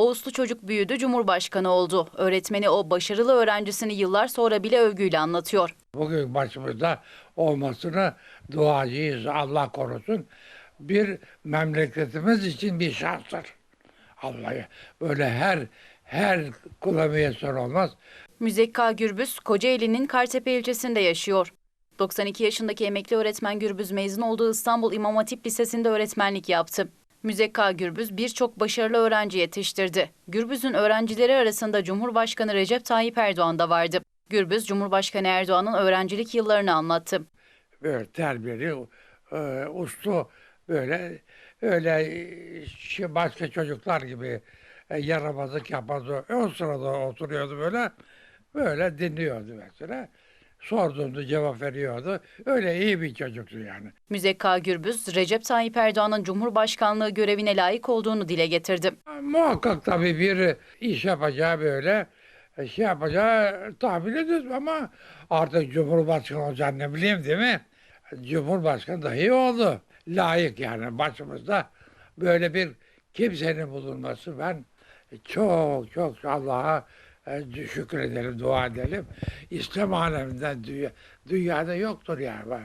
O uslu çocuk büyüdü, Cumhurbaşkanı oldu. Öğretmeni o başarılı öğrencisini yıllar sonra bile övgüyle anlatıyor. Bugün başımızda olmasını duacıyız. Allah korusun. Bir memleketimiz için bir şanstır. Allah'a böyle her her kula müyesser olmaz. Müzekka Gürbüz, Kocaeli'nin Kartepe ilçesinde yaşıyor. 92 yaşındaki emekli öğretmen Gürbüz mezun olduğu İstanbul İmam Hatip Lisesi'nde öğretmenlik yaptı. Müzekka Gürbüz birçok başarılı öğrenci yetiştirdi. Gürbüz'ün öğrencileri arasında Cumhurbaşkanı Recep Tayyip Erdoğan da vardı. Gürbüz, Cumhurbaşkanı Erdoğan'ın öğrencilik yıllarını anlattı. Böyle terbiyeli, e, uslu böyle öyle e, başka çocuklar gibi e, yaramazlık yapmazdı. O sırada oturuyordu böyle. Böyle dinliyordu mesela. Sorduğunda cevap veriyordu. Öyle iyi bir çocuktu yani. Müzekka Gürbüz, Recep Tayyip Erdoğan'ın Cumhurbaşkanlığı görevine layık olduğunu dile getirdi. Muhakkak tabii bir iş yapacağı böyle e, şey yapacağı tahmin ediyoruz ama artık Cumhurbaşkanı olacağını ne bileyim değil mi? Cumhurbaşkanı dahi oldu. Layık yani başımızda böyle bir kimsenin bulunması ben çok çok Allah'a şükür edelim, dua edelim. İslam aleminden dünya, dünyada yoktur yani. Be.